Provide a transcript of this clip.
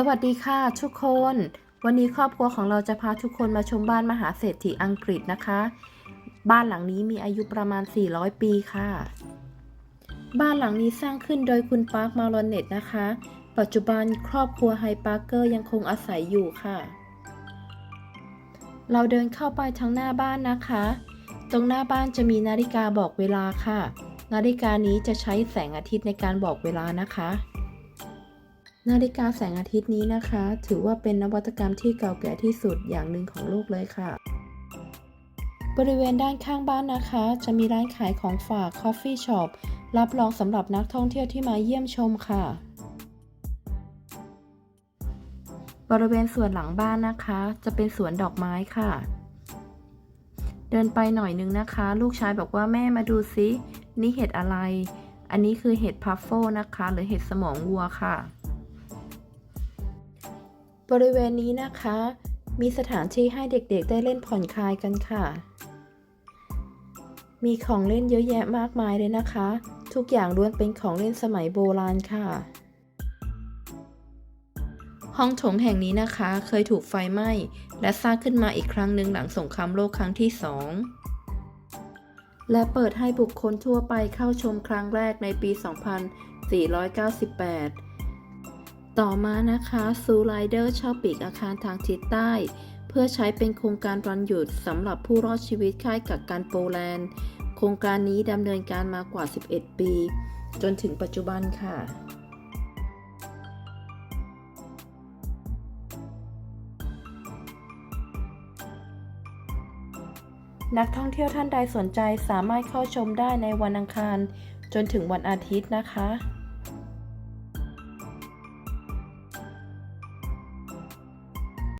สวัสดีค่ะทุกคน วันนี้ครอบครัวของเราจะพาทุกคนมาชมบ้านมหาเศรษฐีอังกฤษนะคะ บ้านหลังนี้มีอายุประมาณ 400 ปีค่ะ บ้านหลังนี้สร้างขึ้นโดยคุณปาร์คมาลอนเน็ตนะคะ ปัจจุบันครอบครัวไฮปาร์เกอร์ยังคงอาศัยอยู่ค่ะ เราเดินเข้าไปทางหน้าบ้านนะคะ ตรงหน้าบ้านจะมีนาฬิกาบอกเวลาค่ะ นาฬิกานี้จะใช้แสงอาทิตย์ในการบอกเวลานะคะ นาฬิกาแสงอาทิตย์นี้นะคะ ถือว่าเป็นนวัตกรรมที่เก่าแก่ที่สุดอย่างหนึ่งของโลกเลยค่ะ บริเวณด้านข้างบ้านนะคะ จะมีร้านขายของฝาก Coffee Shop รับรองสำหรับนักท่องเที่ยวที่มาเยี่ยมชมค่ะ บริเวณส่วนหลังบ้านนะคะ จะเป็นสวนดอกไม้ค่ะ เดินไปหน่อยนึงนะคะ ลูกชายบอกว่าแม่มาดูซินี่เห็ดอะไร อันนี้คือเห็ดพัฟเฟนะคะ หรือเห็ดสมองวัวค่ะ บริเวณนี้นะคะ มีสถานที่ให้เด็กๆ ได้เล่นผ่อนคลายกันค่ะ มีของเล่นเยอะแยะมากมายเลยนะคะ ทุกอย่างล้วนเป็นของเล่นสมัยโบราณค่ะ ห้องโถงแห่งนี้นะคะ เคยถูกไฟไหม้ และสร้างขึ้นมาอีกครั้งหนึ่งหลังสงครามโลกครั้งที่สองและเปิดให้บุคคลทั่วไปเข้าชมครั้งแรกในปี 2498 ต่อมานะคะซูไลเดอร์เช่าปีกอาคารทางทิศใต้ เพื่อใช้เป็นโครงการวันหยุดสำหรับผู้รอดชีวิตค่ายกักกันโปแลนด์ โครงการนี้ดำเนินการมากว่า 11 ปี จนถึงปัจจุบันค่ะนักท่องเที่ยวท่านใดสนใจสามารถเข้าชมได้ในวันอังคาร จนถึงวันอาทิตย์นะคะ